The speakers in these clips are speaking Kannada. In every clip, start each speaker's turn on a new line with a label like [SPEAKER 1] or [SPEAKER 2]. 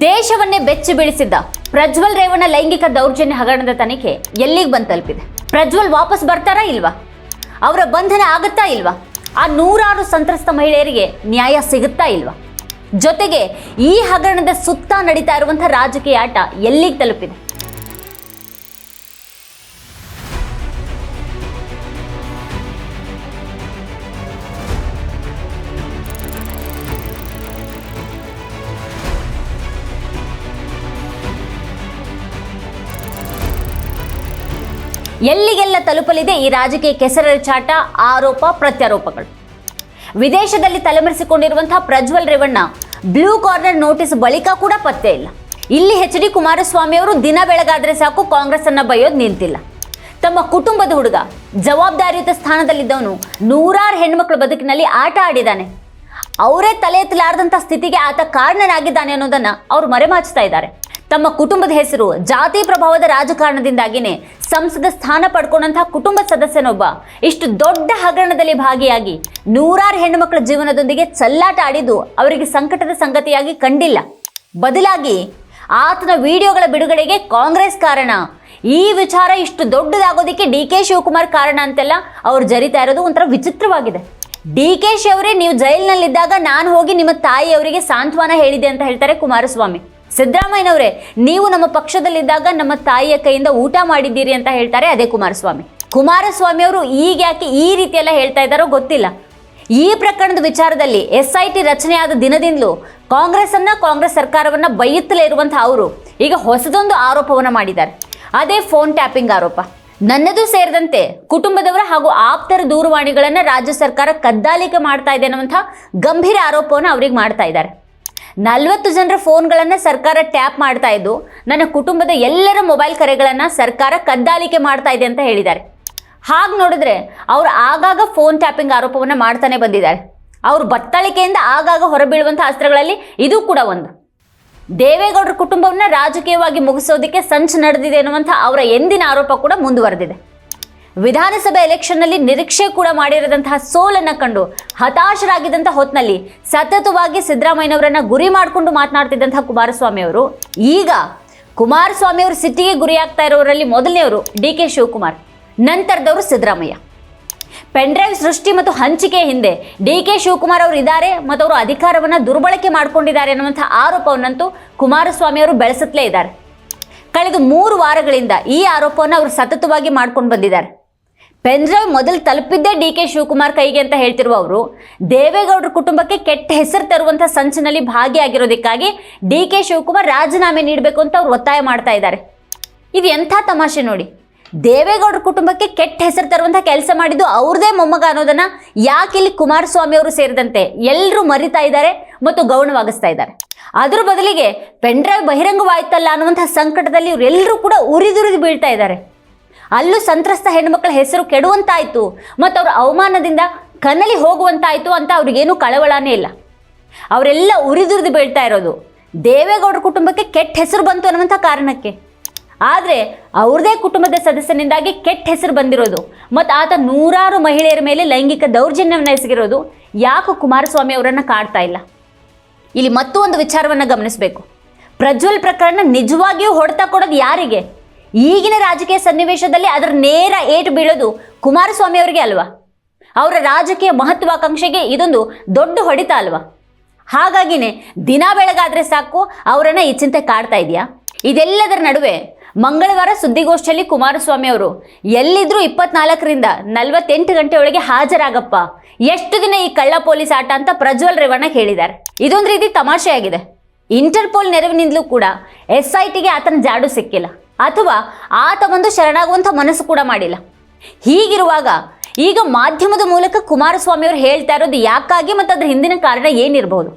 [SPEAKER 1] ದೇಶವನ್ನೇ ಬೆಚ್ಚಿ ಬೀಳಿಸಿದ್ದ ಪ್ರಜ್ವಲ್ ರೇವಣ್ಣ ಲೈಂಗಿಕ ದೌರ್ಜನ್ಯ ಹಗರಣದ ತನಿಖೆ ಎಲ್ಲಿಗೆ ಬಂದು ತಲುಪಿದೆ? ಪ್ರಜ್ವಲ್ ವಾಪಸ್ ಬರ್ತಾರಾ ಇಲ್ವಾ? ಅವರ ಬಂಧನ ಆಗುತ್ತಾ ಇಲ್ವಾ? ಆ ನೂರಾರು ಸಂತ್ರಸ್ತ ಮಹಿಳೆಯರಿಗೆ ನ್ಯಾಯ ಸಿಗುತ್ತಾ ಇಲ್ವಾ? ಜೊತೆಗೆ ಈ ಹಗರಣದ ಸುತ್ತ ನಡೀತಾ ಇರುವಂತಹ ರಾಜಕೀಯ ಆಟ ಎಲ್ಲಿಗೆ ತಲುಪಿದೆ? ಎಲ್ಲಿಗೆಲ್ಲ ತಲುಪಲಿದೆ ಈ ರಾಜಕೀಯ ಕೆಸರೆರಚಾಟ ಆರೋಪ, ಪ್ರತ್ಯಾರೋಪಗಳು. ವಿದೇಶದಲ್ಲಿ ತಲೆಮರೆಸಿಕೊಂಡಿರುವಂತಹ Prajwal Revanna, blue corner notice ಬಳಿಕ ಕೂಡ ಪತ್ತೆ ಇಲ್ಲ. ಇಲ್ಲಿ ಎಚ್ ಡಿ ಕುಮಾರಸ್ವಾಮಿ ಅವರು ದಿನ ಬೆಳಗಾದ್ರೆ ಸಾಕು ಕಾಂಗ್ರೆಸ್ ಅನ್ನ ಬೈಯೋದು ನಿಂತಿಲ್ಲ. ತಮ್ಮ ಕುಟುಂಬದ ಹುಡುಗ, ಜವಾಬ್ದಾರಿಯುತ ಸ್ಥಾನದಲ್ಲಿದ್ದವನು ನೂರಾರು ಹೆಣ್ಮಕ್ಳ ಬದುಕಿನಲ್ಲಿ ಆಟ ಆಡಿದ್ದಾನೆ. ಅವರೇ ತಲೆ ಎತ್ತಲಾರದಂಥ ಸ್ಥಿತಿಗೆ ಆತ ಕಾರಣನಾಗಿದ್ದಾನೆ ಅನ್ನೋದನ್ನ ಅವರು ಮರೆಮಾಚ್ತಾ ಇದ್ದಾರೆ. ತಮ್ಮ ಕುಟುಂಬದ ಹೆಸರು ಜಾತಿ ಪ್ರಭಾವದ ರಾಜಕಾರಣದಿಂದಾಗಿನೇ ಸಂಸದ ಸ್ಥಾನ ಪಡ್ಕೊಂಡಂತಹ ಕುಟುಂಬ ಸದಸ್ಯನೊಬ್ಬ ಇಷ್ಟು ದೊಡ್ಡ ಹಗರಣದಲ್ಲಿ ಭಾಗಿಯಾಗಿ ನೂರಾರು ಹೆಣ್ಣುಮಕ್ಕಳ ಜೀವನದೊಂದಿಗೆ ಚಲ್ಲಾಟ ಆಡಿದ್ದು ಅವರಿಗೆ ಸಂಕಟದ ಸಂಗತಿಯಾಗಿ ಕಂಡಿಲ್ಲ. ಬದಲಾಗಿ ಆತನ ವಿಡಿಯೋಗಳ ಬಿಡುಗಡೆಗೆ ಕಾಂಗ್ರೆಸ್ ಕಾರಣ. ಈ ವಿಚಾರ ಇಷ್ಟು ದೊಡ್ಡದಾಗೋದಕ್ಕೆ ಡಿ ಕೆ ಶಿವಕುಮಾರ್ ಕಾರಣ ಅಂತೆಲ್ಲ ಅವ್ರು ಜರಿತಾ ಇರೋದು ಒಂಥರ ವಿಚಿತ್ರವಾಗಿದೆ. ಡಿ ಕೆ ಶಿ ಅವರೇ ನೀವು ಜೈಲಿನಲ್ಲಿದ್ದಾಗ ನಾನು ಹೋಗಿ ನಿಮ್ಮ ತಾಯಿಯವರಿಗೆ ಸಾಂತ್ವನ ಹೇಳಿದೆ ಅಂತ ಹೇಳ್ತಾರೆ ಕುಮಾರಸ್ವಾಮಿ. ಸಿದ್ದರಾಮಯ್ಯನವರೇ, ನೀವು ನಮ್ಮ ಪಕ್ಷದಲ್ಲಿದ್ದಾಗ ನಮ್ಮ ತಾಯಿಯ ಕೈಯಿಂದ ಊಟ ಮಾಡಿದ್ದೀರಿ ಅಂತ ಹೇಳ್ತಾರೆ ಅದೇ ಕುಮಾರಸ್ವಾಮಿ. ಕುಮಾರಸ್ವಾಮಿ ಅವರು ಈಗ ಯಾಕೆ ಈ ರೀತಿ ಎಲ್ಲ ಹೇಳ್ತಾ ಇದ್ದಾರೋ ಗೊತ್ತಿಲ್ಲ. ಈ ಪ್ರಕರಣದ ವಿಚಾರದಲ್ಲಿ ಎಸ್ ಐ ಟಿ ರಚನೆಯಾದ ದಿನದಿಂದಲೂ ಕಾಂಗ್ರೆಸ್ ಅನ್ನ ಕಾಂಗ್ರೆಸ್ ಸರ್ಕಾರವನ್ನ ಬೈಯುತ್ತಲೇ ಇರುವಂತಹ ಅವರು ಈಗ ಹೊಸದೊಂದು ಆರೋಪವನ್ನು ಮಾಡಿದ್ದಾರೆ. ಅದೇ ಫೋನ್ ಟ್ಯಾಪಿಂಗ್ ಆರೋಪ. ನನ್ನದು ಸೇರಿದಂತೆ ಕುಟುಂಬದವರ ಹಾಗೂ ಆಪ್ತರ ದೂರವಾಣಿಗಳನ್ನು ರಾಜ್ಯ ಸರ್ಕಾರ ಕದ್ದಾಲಿಕೆ ಮಾಡ್ತಾ ಇದೆ ಅನ್ನುವಂಥ ಗಂಭೀರ ಆರೋಪವನ್ನು ಅವ್ರಿಗೆ ಮಾಡ್ತಾ ಇದ್ದಾರೆ. ನಲವತ್ತು ಜನರ ಫೋನ್ಗಳನ್ನು ಸರ್ಕಾರ ಟ್ಯಾಪ್ ಮಾಡ್ತಾ ಇದ್ದು, ನನ್ನ ಕುಟುಂಬದ ಎಲ್ಲರ ಮೊಬೈಲ್ ಕರೆಗಳನ್ನು ಸರ್ಕಾರ ಕದ್ದಾಲಿಕೆ ಮಾಡ್ತಾ ಇದೆ ಅಂತ ಹೇಳಿದ್ದಾರೆ. ಹಾಗೆ ನೋಡಿದ್ರೆ ಅವರು ಆಗಾಗ ಫೋನ್ ಟ್ಯಾಪಿಂಗ್ ಆರೋಪವನ್ನು ಮಾಡ್ತಾನೆ ಬಂದಿದ್ದಾರೆ. ಅವರು ಬತ್ತಳಿಕೆಯಿಂದ ಆಗಾಗ ಹೊರಬೀಳುವಂಥ ಅಸ್ತ್ರಗಳಲ್ಲಿ ಇದು ಕೂಡ ಒಂದು. ದೇವೇಗೌಡರ ಕುಟುಂಬವನ್ನು ರಾಜಕೀಯವಾಗಿ ಮುಗಿಸೋದಕ್ಕೆ ಸಂಚು ನಡೆದಿದೆ ಅನ್ನುವಂಥ ಅವರ ಎಂದಿನ ಆರೋಪ ಕೂಡ ಮುಂದುವರೆದಿದೆ. ವಿಧಾನಸಭೆ ಎಲೆಕ್ಷನ್ನಲ್ಲಿ ನಿರೀಕ್ಷೆ ಕೂಡ ಮಾಡಿರದಂತಹ ಸೋಲನ್ನ ಕಂಡು ಹತಾಶರಾಗಿದ್ದಂಥ ಹೊತ್ತಿನಲ್ಲಿ ಸತತವಾಗಿ ಸಿದ್ದರಾಮಯ್ಯನವರನ್ನ ಗುರಿ ಮಾಡಿಕೊಂಡು ಮಾತನಾಡ್ತಿದ್ದಂತಹ ಕುಮಾರಸ್ವಾಮಿ ಅವರು ಈಗ ಕುಮಾರಸ್ವಾಮಿ ಅವರು ಸಿಟ್ಟಿಗೆ ಗುರಿಯಾಗ್ತಾ ಇರೋರಲ್ಲಿ ಮೊದಲನೆಯವರು ಡಿ ಕೆ ಶಿವಕುಮಾರ್, ನಂತರದವರು ಸಿದ್ದರಾಮಯ್ಯ. ಪೆನ್ಡ್ರೈವ್ ಸೃಷ್ಟಿ ಮತ್ತು ಹಂಚಿಕೆ ಹಿಂದೆ ಡಿ ಕೆ ಶಿವಕುಮಾರ್ ಅವರು ಇದ್ದಾರೆ ಮತ್ತು ಅವರು ಅಧಿಕಾರವನ್ನು ದುರ್ಬಳಕೆ ಮಾಡಿಕೊಂಡಿದ್ದಾರೆ ಅನ್ನುವಂಥ ಆರೋಪವನ್ನಂತೂ ಕುಮಾರಸ್ವಾಮಿ ಅವರು ಬೆಳೆಸುತ್ತಲೇ ಇದ್ದಾರೆ. ಕಳೆದ ಮೂರು ವಾರಗಳಿಂದ ಈ ಆರೋಪವನ್ನು ಅವರು ಸತತವಾಗಿ ಮಾಡ್ಕೊಂಡು ಬಂದಿದ್ದಾರೆ. ಪೆನ್ಡ್ರೈವ್ ಮೊದಲು ತಲುಪಿದ್ದೇ ಡಿ ಕೆ ಶಿವಕುಮಾರ್ ಕೈಗೆ ಅಂತ ಹೇಳ್ತಿರುವ ಅವರು, ದೇವೇಗೌಡರ ಕುಟುಂಬಕ್ಕೆ ಕೆಟ್ಟ ಹೆಸರು ತರುವಂಥ ಸಂಚಿನಲ್ಲಿ ಭಾಗಿಯಾಗಿರೋದಕ್ಕಾಗಿ ಡಿ ಕೆ ಶಿವಕುಮಾರ್ ರಾಜೀನಾಮೆ ನೀಡಬೇಕು ಅಂತ ಅವ್ರು ಒತ್ತಾಯ ಮಾಡ್ತಾ ಇದ್ದಾರೆ. ಇದು ಎಂಥ ತಮಾಷೆ ನೋಡಿ. ದೇವೇಗೌಡರ ಕುಟುಂಬಕ್ಕೆ ಕೆಟ್ಟ ಹೆಸರು ತರುವಂಥ ಕೆಲಸ ಮಾಡಿದ್ದು ಅವ್ರದೇ ಮೊಮ್ಮಗ ಅನ್ನೋದನ್ನ ಯಾಕೆ ಇಲ್ಲಿ ಕುಮಾರಸ್ವಾಮಿ ಅವರು ಸೇರಿದಂತೆ ಎಲ್ಲರೂ ಮರಿತಾ ಇದ್ದಾರೆ ಮತ್ತು ಗೌಣವಾಗಿಸ್ತಾ ಇದ್ದಾರೆ. ಅದ್ರ ಬದಲಿಗೆ ಪೆನ್ಡ್ರೈವ್ ಬಹಿರಂಗವಾಯ್ತಲ್ಲ ಅನ್ನುವಂಥ ಸಂಕಟದಲ್ಲಿ ಇವರೆಲ್ಲರೂ ಕೂಡ ಉರಿದುರಿದು ಬೀಳ್ತಾ ಇದ್ದಾರೆ. ಅಲ್ಲೂ ಸಂತ್ರಸ್ತ ಹೆಣ್ಮಕ್ಳ ಹೆಸರು ಕೆಡುವಂತಾಯಿತು ಮತ್ತು ಅವ್ರ ಅವಮಾನದಿಂದ ಕನ್ನಲಿ ಹೋಗುವಂತಾಯಿತು ಅಂತ ಅವ್ರಿಗೇನು ಕಳವಳನೇ ಇಲ್ಲ. ಅವರೆಲ್ಲ ಉರಿದುರಿದು ಬೀಳ್ತಾ ಇರೋದು. ದೇವೇಗೌಡರ ಕುಟುಂಬಕ್ಕೆ ಕೆಟ್ಟ ಹೆಸರು ಬಂತು ಅನ್ನುವಂಥ ಕಾರಣಕ್ಕೆ. ಆದರೆ ಅವ್ರದೇ ಕುಟುಂಬದ ಸದಸ್ಯನಿಂದಾಗಿ ಕೆಟ್ಟ ಹೆಸರು ಬಂದಿರೋದು. ಮತ್ತು ಆತ ನೂರಾರು ಮಹಿಳೆಯರ ಮೇಲೆ ಲೈಂಗಿಕ ದೌರ್ಜನ್ಯವನ್ನು ಎಸಗಿರೋದು ಯಾಕೆ ಕುಮಾರಸ್ವಾಮಿ ಅವರನ್ನು ಕಾಡ್ತಾ ಇಲ್ಲ. ಇಲ್ಲಿ ಮತ್ತೊಂದು ವಿಚಾರವನ್ನು ಗಮನಿಸಬೇಕು. ಪ್ರಜ್ವಲ್ ಪ್ರಕರಣ ನಿಜವಾಗಿಯೂ ಹೊಡೆತ ಕೊಡೋದು ಯಾರಿಗೆ? ಈಗಿನ ರಾಜಕೀಯ ಸನ್ನಿವೇಶದಲ್ಲಿ ಅದರ ನೇರ ಏಟು ಬೀಳೋದು ಕುಮಾರಸ್ವಾಮಿ ಅವರಿಗೆ ಅಲ್ವಾ? ಅವರ ರಾಜಕೀಯ ಮಹತ್ವಾಕಾಂಕ್ಷೆಗೆ ಇದೊಂದು ದೊಡ್ಡ ಹೊಡಿತ ಅಲ್ವಾ? ಹಾಗಾಗಿನೇ ದಿನ ಬೆಳಗಾದ್ರೆ ಸಾಕು, ಅವರನ್ನ ಈ ಚಿಂತೆ ಕಾಡ್ತಾ ಇದೆಯಾ? ಇದೆಲ್ಲದರ ನಡುವೆ ಮಂಗಳವಾರ ಸುದ್ದಿಗೋಷ್ಠಿಯಲ್ಲಿ ಕುಮಾರಸ್ವಾಮಿ ಅವರು, ಎಲ್ಲಿದ್ರೂ ಇಪ್ಪತ್ನಾಲ್ಕರಿಂದ ನಲವತ್ತೆಂಟು ಗಂಟೆ ಒಳಗೆ ಹಾಜರಾಗಪ್ಪ. ಎಷ್ಟು ದಿನ ಈ ಕಳ್ಳ ಪೊಲೀಸ್ ಆಟ ಅಂತ ಪ್ರಜ್ವಲ್ ರೇವಣ್ಣ ಹೇಳಿದ್ದಾರೆ. ಇದೊಂದು ರೀತಿ ತಮಾಷೆಯಾಗಿದೆ. ಇಂಟರ್ಪೋಲ್ ನೆರವಿನಿಂದಲೂ ಕೂಡ ಎಸ್ ಐ ಟಿಗೆ ಆತನ ಜಾಡು ಸಿಕ್ಕಿಲ್ಲ. ಅಥವಾ ಆತ ಒಂದು ಶರಣಾಗುವಂಥ ಮನಸ್ಸು ಕೂಡ ಮಾಡಿಲ್ಲ. ಹೀಗಿರುವಾಗ ಈಗ ಮಾಧ್ಯಮದ ಮೂಲಕ ಕುಮಾರಸ್ವಾಮಿ ಅವರು ಹೇಳ್ತಾ ಇರೋದು ಯಾಕಾಗಿ ಮತ್ತು ಅದ್ರ ಹಿಂದಿನ ಕಾರಣ ಏನಿರಬಹುದು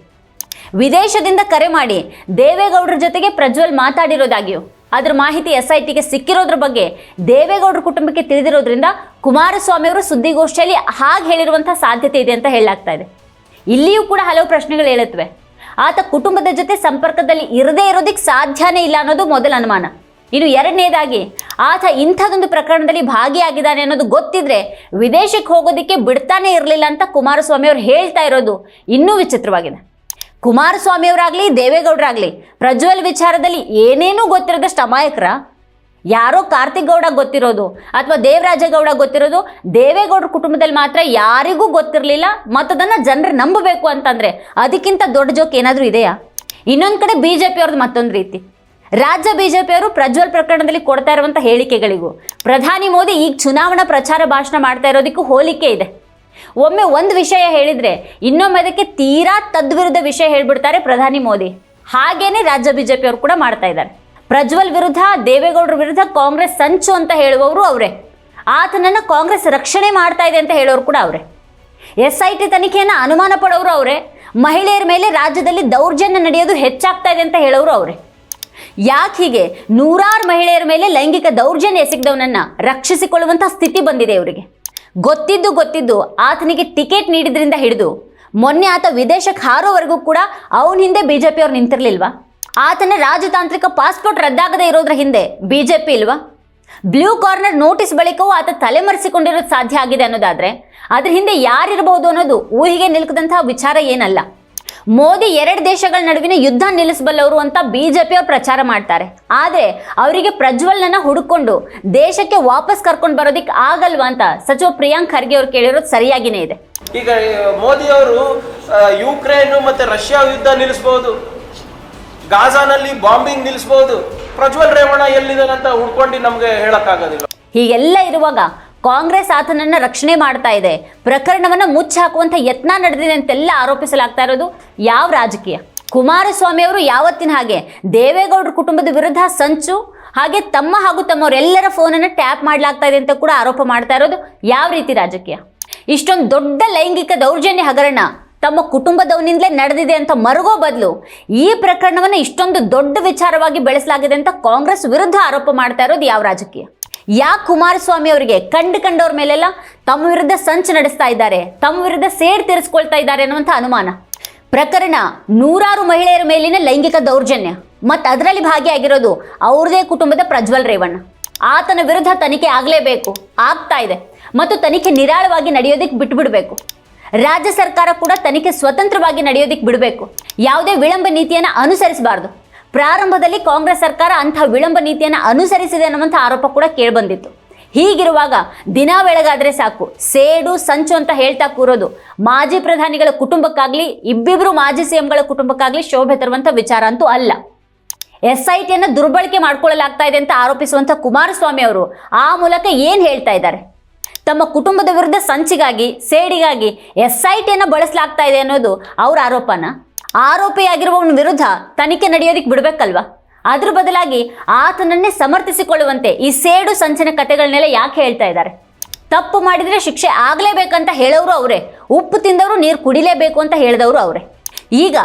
[SPEAKER 1] ವಿದೇಶದಿಂದ ಕರೆ ಮಾಡಿ ದೇವೇಗೌಡರ ಜೊತೆಗೆ ಪ್ರಜ್ವಲ್ ಮಾತಾಡಿರೋದಾಗಿಯೂ, ಅದರ ಮಾಹಿತಿ ಎಸ್ ಐ ಟಿಗೆ ಸಿಕ್ಕಿರೋದ್ರ ಬಗ್ಗೆ ದೇವೇಗೌಡರ ಕುಟುಂಬಕ್ಕೆ ತಿಳಿದಿರೋದ್ರಿಂದ ಕುಮಾರಸ್ವಾಮಿ ಅವರು ಸುದ್ದಿಗೋಷ್ಠಿಯಲ್ಲಿ ಹಾಗೆ ಹೇಳಿರುವಂಥ ಸಾಧ್ಯತೆ ಇದೆ ಅಂತ ಹೇಳಲಾಗ್ತಾ ಇದೆ. ಇಲ್ಲಿಯೂ ಕೂಡ ಹಲವು ಪ್ರಶ್ನೆಗಳು ಹೇಳುತ್ತವೆ ಆತ ಕುಟುಂಬದ ಜೊತೆ ಸಂಪರ್ಕದಲ್ಲಿ ಇರದೇ ಇರೋದಕ್ಕೆ ಸಾಧ್ಯನೇ ಇಲ್ಲ ಅನ್ನೋದು ಮೊದಲ ಅನುಮಾನ. ಇನ್ನು ಎರಡನೇದಾಗಿ, ಆತ ಇಂಥದೊಂದು ಪ್ರಕರಣದಲ್ಲಿ ಭಾಗಿಯಾಗಿದ್ದಾನೆ ಅನ್ನೋದು ಗೊತ್ತಿದ್ರೆ ವಿದೇಶಕ್ಕೆ ಹೋಗೋದಕ್ಕೆ ಬಿಡ್ತಾನೆ ಇರಲಿಲ್ಲ ಅಂತ ಕುಮಾರಸ್ವಾಮಿ ಅವರು ಹೇಳ್ತಾ ಇರೋದು ಇನ್ನೂ ವಿಚಿತ್ರವಾಗಿದೆ. ಕುಮಾರಸ್ವಾಮಿ ಅವರಾಗಲಿ, ದೇವೇಗೌಡರಾಗ್ಲಿ, ಪ್ರಜ್ವಲ್ ವಿಚಾರದಲ್ಲಿ ಏನೇನೂ ಗೊತ್ತಿರೋದಷ್ಟು ಅಮಾಯಕರ? ಯಾರೋ ಕಾರ್ತಿಕ್ ಗೌಡ ಗೊತ್ತಿರೋದು ಅಥವಾ ದೇವರಾಜೇಗೌಡ ಗೊತ್ತಿರೋದು ದೇವೇಗೌಡರ ಕುಟುಂಬದಲ್ಲಿ ಮಾತ್ರ ಯಾರಿಗೂ ಗೊತ್ತಿರಲಿಲ್ಲ ಮತ್ತದನ್ನು ಜನರು ನಂಬಬೇಕು ಅಂತಂದರೆ ಅದಕ್ಕಿಂತ ದೊಡ್ಡ ಜೋಕ್ ಏನಾದರೂ ಇದೆಯಾ? ಇನ್ನೊಂದು ಕಡೆ ಬಿ ಜೆ ಪಿಯವ್ರದ್ದು ಮತ್ತೊಂದು ರೀತಿ. ರಾಜ್ಯ ಬಿಜೆಪಿಯವರು ಪ್ರಜ್ವಲ್ ಪ್ರಕರಣದಲ್ಲಿ ಕೊಡ್ತಾ ಇರುವಂಥ ಹೇಳಿಕೆಗಳಿಗೂ ಪ್ರಧಾನಿ ಮೋದಿ ಈಗ ಚುನಾವಣಾ ಪ್ರಚಾರ ಭಾಷಣ ಮಾಡ್ತಾ ಇರೋದಕ್ಕೂ ಹೋಲಿಕೆ ಇದೆ. ಒಮ್ಮೆ ಒಂದು ವಿಷಯ ಹೇಳಿದ್ರೆ ಇನ್ನೊಮ್ಮೆ ಅದಕ್ಕೆ ತೀರಾ ತದ್ವಿರುದ್ಧ ವಿಷಯ ಹೇಳ್ಬಿಡ್ತಾರೆ ಪ್ರಧಾನಿ ಮೋದಿ. ಹಾಗೇನೆ ರಾಜ್ಯ ಬಿಜೆಪಿಯವರು ಕೂಡ ಮಾಡ್ತಾ ಇದ್ದಾರೆ. ಪ್ರಜ್ವಲ್ ವಿರುದ್ಧ, ದೇವೇಗೌಡರ ವಿರುದ್ಧ ಕಾಂಗ್ರೆಸ್ ಸಂಚು ಅಂತ ಹೇಳುವವರು ಅವರೇ. ಆತನನ್ನು ಕಾಂಗ್ರೆಸ್ ರಕ್ಷಣೆ ಮಾಡ್ತಾ ಇದೆ ಅಂತ ಹೇಳೋರು ಕೂಡ ಅವರೇ. ಎಸ್ ಐ ಟಿ ತನಿಖೆಯನ್ನು ಅನುಮಾನ ಪಡೋರು ಅವರೇ. ಮಹಿಳೆಯರ ಮೇಲೆ ರಾಜ್ಯದಲ್ಲಿ ದೌರ್ಜನ್ಯ ನಡೆಯೋದು ಹೆಚ್ಚಾಗ್ತಾ ಇದೆ ಅಂತ ಹೇಳೋರು ಅವರೇ. ಯಾಕೆ ಹೀಗೆ ನೂರಾರು ಮಹಿಳೆಯರ ಮೇಲೆ ಲೈಂಗಿಕ ದೌರ್ಜನ್ಯ ಎಸಗಿದವನನ್ನ ರಕ್ಷಿಸಿಕೊಳ್ಳುವಂಥ ಸ್ಥಿತಿ ಬಂದಿದೆ ಇವರಿಗೆ. ಗೊತ್ತಿದ್ದು ಗೊತ್ತಿದ್ದು ಆತನಿಗೆ ಟಿಕೆಟ್ ನೀಡಿದ್ರಿಂದ ಹಿಡಿದು ಮೊನ್ನೆ ಆತ ವಿದೇಶಕ್ಕೆ ಹಾರೋವರೆಗೂ ಕೂಡ ಅವನ ಹಿಂದೆ ಬಿಜೆಪಿ ಪಿಯವ್ರು ನಿಂತಿರ್ಲಿಲ್ವಾ? ಆತನ ರಾಜತಾಂತ್ರಿಕ ಪಾಸ್ಪೋರ್ಟ್ ರದ್ದಾಗದೇ ಇರೋದ್ರ ಹಿಂದೆ ಬಿಜೆಪಿ ಇಲ್ವಾ? ಬ್ಲೂ ಕಾರ್ನರ್ ನೋಟಿಸ್ ಬಳಿಕವೂ ಆತ ತಲೆಮರೆಸಿಕೊಂಡಿರೋದು ಸಾಧ್ಯ ಆಗಿದೆ ಅನ್ನೋದಾದ್ರೆ ಅದ್ರ ಹಿಂದೆ ಯಾರಿರಬಹುದು ಅನ್ನೋದು ಊಹಿಗೆ ನಿಲ್ಕದಂತಹ ವಿಚಾರ ಏನಲ್ಲ. ಮೋದಿ ಎರಡು ದೇಶಗಳ ನಡುವಿನ ಯುದ್ಧ ನಿಲ್ಲಿಸಬಲ್ಲವರು ಅಂತ ಬಿಜೆಪಿ ಅವರು ಪ್ರಚಾರ ಮಾಡ್ತಾರೆ. ಆದರೆ ಅವರಿಗೆ ಪ್ರಜ್ವಲ್ನ ಹುಡುಕೊಂಡು ದೇಶಕ್ಕೆ ವಾಪಸ್ ಕರ್ಕೊಂಡು ಬರೋದಿಕ್ಕೆ ಆಗಲ್ವಾ ಅಂತ ಸಚಿವ ಪ್ರಿಯಾಂಕ್ ಖರ್ಗೆ ಅವರು ಕೇಳಿರೋದು ಸರಿಯಾಗಿನೇ ಇದೆ.
[SPEAKER 2] ಈಗ ಮೋದಿ ಅವರು ಯುಕ್ರೇನ್ ಮತ್ತೆ ರಷ್ಯಾ ಯುದ್ಧ ನಿಲ್ಲಿಸಬಹುದು ಗಾಜಾನಲ್ಲಿ ಬಾಂಬಿಂಗ್ ನಿಲ್ಲಿಸಬಹುದು ಪ್ರಜ್ವಲ್ ರೇವಣ್ಣ ಅಂತ ಹುಡ್ಕೊಂಡು ನಮ್ಗೆ ಹೇಳಕ್ಕಾಗೋದಿಲ್ಲ.
[SPEAKER 1] ಹೀಗೆಲ್ಲ ಇರುವಾಗ ಕಾಂಗ್ರೆಸ್ ಆತನನ್ನು ರಕ್ಷಣೆ ಮಾಡ್ತಾ ಇದೆ. ಪ್ರಕರಣವನ್ನ ಮುಚ್ಚಿ ಹಾಕುವಂತ ಯತ್ನ ನಡೆದಿದೆ ಅಂತೆಲ್ಲ ಆರೋಪಿಸಲಾಗ್ತಾ ಇರೋದು ಯಾವ ರಾಜಕೀಯ? ಕುಮಾರಸ್ವಾಮಿ ಅವರು ಯಾವತ್ತಿನ ಹಾಗೆ ದೇವೇಗೌಡರ ಕುಟುಂಬದ ವಿರುದ್ಧ ಸಂಚು, ಹಾಗೆ ತಮ್ಮ ಹಾಗೂ ತಮ್ಮವರೆಲ್ಲರ ಫೋನನ್ನು ಟ್ಯಾಪ್ ಮಾಡಲಾಗ್ತಾ ಇದೆ ಅಂತ ಕೂಡ ಆರೋಪ ಮಾಡ್ತಾ ಇರೋದು ಯಾವ ರೀತಿ ರಾಜಕೀಯ? ಇಷ್ಟೊಂದು ದೊಡ್ಡ ಲೈಂಗಿಕ ದೌರ್ಜನ್ಯ ಹಗರಣ ತಮ್ಮ ಕುಟುಂಬದವನಿಂದಲೇ ನಡೆದಿದೆ ಅಂತ ಮರುಗೋ ಬದಲು ಈ ಪ್ರಕರಣವನ್ನು ಇಷ್ಟೊಂದು ದೊಡ್ಡ ವಿಚಾರವಾಗಿ ಬೆಳೆಸಲಾಗಿದೆ ಅಂತ ಕಾಂಗ್ರೆಸ್ ವಿರುದ್ಧ ಆರೋಪ ಮಾಡ್ತಾ ಇರೋದು ಯಾವ ರಾಜಕೀಯ? ಯಾಕೆ ಕುಮಾರಸ್ವಾಮಿ ಅವರಿಗೆ ಕಂಡು ಕಂಡವ್ರ ಮೇಲೆಲ್ಲ ತಮ್ಮ ವಿರುದ್ಧ ಸಂಚು ನಡೆಸ್ತಾ ಇದ್ದಾರೆ, ತಮ್ಮ ವಿರುದ್ಧ ಸೇಡ್ ತೀರಿಸ್ಕೊಳ್ತಾ ಇದ್ದಾರೆ ಅನ್ನುವಂಥ ಅನುಮಾನ. ಪ್ರಕರಣ ನೂರಾರು ಮಹಿಳೆಯರ ಮೇಲಿನ ಲೈಂಗಿಕ ದೌರ್ಜನ್ಯ. ಮತ್ತು ಅದರಲ್ಲಿ ಭಾಗಿಯಾಗಿರೋದು ಅವ್ರದೇ ಕುಟುಂಬದ ಪ್ರಜ್ವಲ್ ರೇವಣ್ಣ. ಆತನ ವಿರುದ್ಧ ತನಿಖೆ ಆಗಲೇಬೇಕು, ಆಗ್ತಾ ಇದೆ. ಮತ್ತು ತನಿಖೆ ನಿರಾಳವಾಗಿ ನಡೆಯೋದಕ್ಕೆ ಬಿಟ್ಬಿಡಬೇಕು. ರಾಜ್ಯ ಸರ್ಕಾರ ಕೂಡ ತನಿಖೆ ಸ್ವತಂತ್ರವಾಗಿ ನಡೆಯೋದಕ್ಕೆ ಬಿಡಬೇಕು. ಯಾವುದೇ ವಿಳಂಬ ನೀತಿಯನ್ನು ಅನುಸರಿಸಬಾರ್ದು. ಪ್ರಾರಂಭದಲ್ಲಿ ಕಾಂಗ್ರೆಸ್ ಸರ್ಕಾರ ಅಂಥ ವಿಳಂಬ ನೀತಿಯನ್ನು ಅನುಸರಿಸಿದೆ ಅನ್ನುವಂಥ ಆರೋಪ ಕೂಡ ಕೇಳಿಬಂದಿತ್ತು. ಹೀಗಿರುವಾಗ ದಿನ ಬೆಳಗಾದರೆ ಸಾಕು, ಸೇಡು, ಸಂಚು ಅಂತ ಹೇಳ್ತಾ ಕೂರೋದು ಮಾಜಿ ಪ್ರಧಾನಿಗಳ ಕುಟುಂಬಕ್ಕಾಗಲಿ ಇಬ್ಬಿಬ್ಬರು ಮಾಜಿ ಸಿಎಂಗಳ ಕುಟುಂಬಕ್ಕಾಗಲಿ ಶೋಭೆ ತರುವಂಥ ವಿಚಾರ ಅಂತೂ ಅಲ್ಲ. ಎಸ್ ಐ ಟಿಯನ್ನು ದುರ್ಬಳಕೆ ಮಾಡ್ಕೊಳ್ಳಲಾಗ್ತಾ ಇದೆ ಅಂತ ಆರೋಪಿಸುವಂಥ ಕುಮಾರಸ್ವಾಮಿ ಅವರು ಆ ಮೂಲಕ ಏನು ಹೇಳ್ತಾ ಇದ್ದಾರೆ? ತಮ್ಮ ಕುಟುಂಬದ ವಿರುದ್ಧ ಸಂಚಿಗಾಗಿ, ಸೇಡಿಗಾಗಿ ಎಸ್ ಐ ಟಿಯನ್ನು ಬಳಸಲಾಗ್ತಾ ಇದೆ ಅನ್ನೋದು ಅವರ ಆರೋಪನ? ಆರೋಪಿಯಾಗಿರುವವನ ವಿರುದ್ಧ ತನಿಖೆ ನಡೆಯೋದಕ್ಕೆ ಬಿಡಬೇಕಲ್ವಾ? ಅದ್ರ ಬದಲಾಗಿ ಆತನನ್ನೇ ಸಮರ್ಥಿಸಿಕೊಳ್ಳುವಂತೆ ಈ ಸೇಡು ಸಂಚನ ಕಥೆಗಳನ್ನೆಲ್ಲ ಯಾಕೆ ಹೇಳ್ತಾ ಇದ್ದಾರೆ ತಪ್ಪು ಮಾಡಿದರೆ ಶಿಕ್ಷೆ ಆಗಲೇಬೇಕಂತ ಹೇಳೋರು ಅವರೇ. ಉಪ್ಪು ತಿಂದವರು ನೀರು ಕುಡಿಲೇಬೇಕು ಅಂತ ಹೇಳಿದವರು ಅವರೇ. ಈಗ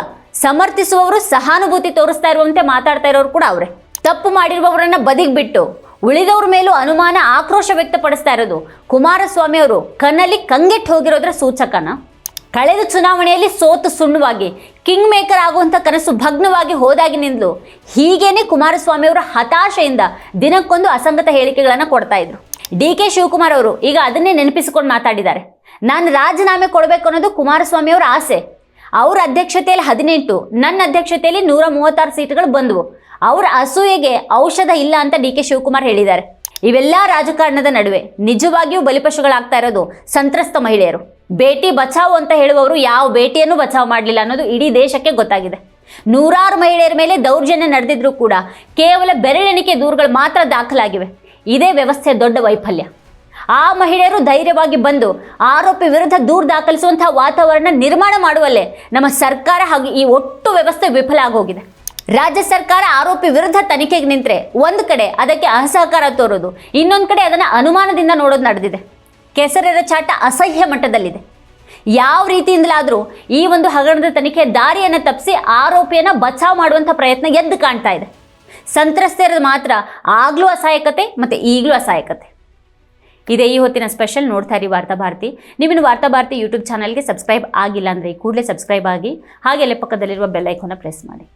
[SPEAKER 1] ಸಮರ್ಥಿಸುವವರು ಸಹಾನುಭೂತಿ ತೋರಿಸ್ತಾ ಇರುವಂತೆ ಮಾತಾಡ್ತಾ ಇರೋರು ಕೂಡ ಅವರೇ. ತಪ್ಪು ಮಾಡಿರುವವರನ್ನ ಬದಿಗೆ ಬಿಟ್ಟು ಉಳಿದವ್ರ ಮೇಲೂ ಅನುಮಾನ, ಆಕ್ರೋಶ ವ್ಯಕ್ತಪಡಿಸ್ತಾ ಇರೋದು ಕುಮಾರಸ್ವಾಮಿ ಅವರು ಕಣ್ಣಲ್ಲಿ ಕಂಗೆಟ್ಟು ಹೋಗಿರೋದ್ರ ಸೂಚಕನ? ಕಳೆದ ಚುನಾವಣೆಯಲ್ಲಿ ಸೋತು ಸುಣ್ಣವಾಗಿ ಕಿಂಗ್ ಮೇಕರ್ ಆಗುವಂಥ ಕನಸು ಭಗ್ನವಾಗಿ ಹೋದಾಗಿನಿಂದಲೂ ಹೀಗೇನೆ ಕುಮಾರಸ್ವಾಮಿ ಅವರ ಹತಾಶೆಯಿಂದ ದಿನಕ್ಕೊಂದು ಅಸಂಗತ ಹೇಳಿಕೆಗಳನ್ನು ಕೊಡ್ತಾ ಇದ್ರು. ಡಿ ಕೆ ಶಿವಕುಮಾರ್ ಅವರು ಈಗ ಅದನ್ನೇ ನೆನಪಿಸಿಕೊಂಡು ಮಾತಾಡಿದ್ದಾರೆ. ನಾನು ರಾಜೀನಾಮೆ ಕೊಡಬೇಕು ಅನ್ನೋದು ಕುಮಾರಸ್ವಾಮಿ ಅವರ ಆಸೆ. ಅವರ ಅಧ್ಯಕ್ಷತೆಯಲ್ಲಿ ಹದಿನೆಂಟು, ನನ್ನ ಅಧ್ಯಕ್ಷತೆಯಲ್ಲಿ ನೂರ ಮೂವತ್ತಾರು ಸೀಟುಗಳು ಬಂದವು. ಅವರ ಅಸೂಯೆಗೆ ಔಷಧ ಇಲ್ಲ ಅಂತ ಡಿ ಕೆ ಶಿವಕುಮಾರ್ ಹೇಳಿದ್ದಾರೆ. ಇವೆಲ್ಲ ರಾಜಕಾರಣದ ನಡುವೆ ನಿಜವಾಗಿಯೂ ಬಲಿಪಶುಗಳಾಗ್ತಾ ಇರೋದು ಸಂತ್ರಸ್ತ ಮಹಿಳೆಯರು. ಬೇಟಿ ಬಚಾವ್ ಅಂತ ಹೇಳುವವರು ಯಾವ ಬೇಟಿಯನ್ನು ಬಚಾವ್ ಮಾಡಲಿಲ್ಲ ಅನ್ನೋದು ಇಡೀ ದೇಶಕ್ಕೆ ಗೊತ್ತಾಗಿದೆ. ನೂರಾರು ಮಹಿಳೆಯರ ಮೇಲೆ ದೌರ್ಜನ್ಯ ನಡೆದಿದ್ರೂ ಕೂಡ ಕೇವಲ ಬೆರಳೆಣಿಕೆ ದೂರುಗಳು ಮಾತ್ರ ದಾಖಲಾಗಿವೆ. ಇದೇ ವ್ಯವಸ್ಥೆ ದೊಡ್ಡ ವೈಫಲ್ಯ. ಆ ಮಹಿಳೆಯರು ಧೈರ್ಯವಾಗಿ ಬಂದು ಆರೋಪಿ ವಿರುದ್ಧ ದೂರು ದಾಖಲಿಸುವಂತಹ ವಾತಾವರಣ ನಿರ್ಮಾಣ ಮಾಡುವಲ್ಲೇ ನಮ್ಮ ಸರ್ಕಾರ ಹಾಗೂ ಈ ಒಟ್ಟು ವ್ಯವಸ್ಥೆ ವಿಫಲ ಆಗೋಗಿದೆ. ರಾಜ್ಯ ಸರ್ಕಾರ ಆರೋಪಿ ವಿರುದ್ಧ ತನಿಖೆಗೆ ನಿಂತರೆ ಒಂದು ಕಡೆ ಅದಕ್ಕೆ ಅಸಹಕಾರ ತೋರೋದು, ಇನ್ನೊಂದು ಕಡೆ ಅದನ್ನು ಅನುಮಾನದಿಂದ ನೋಡೋದು ನಡೆದಿದೆ. ಕೆಸರೆರ ಚಾಟ ಅಸಹ್ಯ ಮಟ್ಟದಲ್ಲಿದೆ. ಯಾವ ರೀತಿಯಿಂದಲಾದರೂ ಈ ಒಂದು ಹಗರಣದ ತನಿಖೆ ದಾರಿಯನ್ನು ತಪ್ಪಿಸಿ ಆರೋಪಿಯನ್ನು ಬಚಾವ್ ಮಾಡುವಂಥ ಪ್ರಯತ್ನ ಎದ್ದು ಕಾಣ್ತಾ ಇದೆ. ಸಂತ್ರಸ್ತರ ಮಾತ್ರ ಆಗಲೂ ಅಸಹಾಯಕತೆ ಮತ್ತು ಈಗಲೂ ಅಸಹಾಯಕತೆ. ಇದೇ ಈ ಹೊತ್ತಿನ ಸ್ಪೆಷಲ್ ನೋಡ್ತಾ ಇರಿ ವಾರ್ತಾ ಭಾರತಿ. ನೀವಿನ್ನು ವಾರ್ತಾ ಭಾರತಿ ಯೂಟ್ಯೂಬ್ ಚಾನಲ್ಗೆ ಸಬ್ಸ್ಕ್ರೈಬ್ ಆಗಿಲ್ಲ ಅಂದರೆ ಕೂಡಲೇ ಸಬ್ಸ್ಕ್ರೈಬ್ ಆಗಿ ಹಾಗೆ ಪಕ್ಕದಲ್ಲಿರುವ ಬೆಲ್ ಐಕಾನ್ನ ಪ್ರೆಸ್ ಮಾಡಿ.